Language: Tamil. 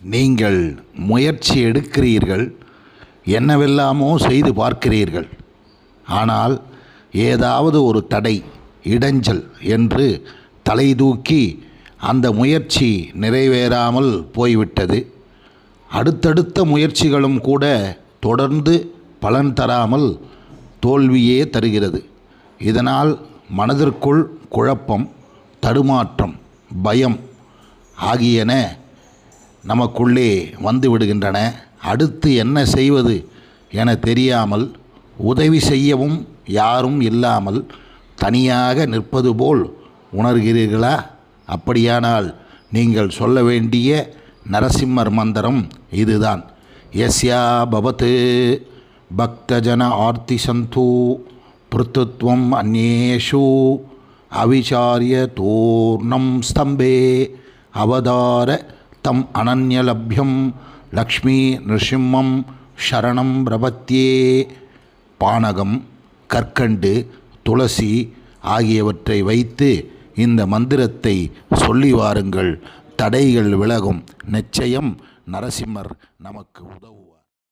நீங்கள் முயற்சி எடுக்கிறீர்கள் என்னவெல்லாமோ செய்து பார்க்கிறீர்கள். ஆனால் ஏதாவது ஒரு தடை இடைஞ்சல் என்று தலை தூக்கி அந்த முயற்சி நிறைவேறாமல் போய்விட்டது. அடுத்தடுத்த முயற்சிகளும் கூட தொடர்ந்து பலன் தராமல் தோல்வியே தருகிறது. இதனால் மனதிற்குள் குழப்பம் தடுமாற்றம் பயம் ஆகியன நமக்குள்ளே வந்து விடுகின்றன. அடுத்து என்ன செய்வது என தெரியாமல் உதவி செய்யவும் யாரும் இல்லாமல் தனியாக நிற்பது போல் உணர்கிறீர்களா? அப்படியானால் நீங்கள் சொல்ல வேண்டிய நரசிம்மர் மந்திரம் இதுதான். எஸ்யா பவத்து பக்தஜன ஆர்த்தி சந்து பிருத்துவம் அந்நேஷு அவிச்சாரிய தூர்ணம் ஸ்தம்பே அவதார தம் அனன்யலப்யம் லக்ஷ்மி நிருசிம்மம் சரணம் பிரபத்தியே. பானகம் கற்கண்டு துளசி ஆகியவற்றை வைத்து இந்த மந்திரத்தை சொல்லி வாருங்கள். தடைகள் விலகும். நிச்சயம் நரசிம்மர் நமக்கு உதவுவார்.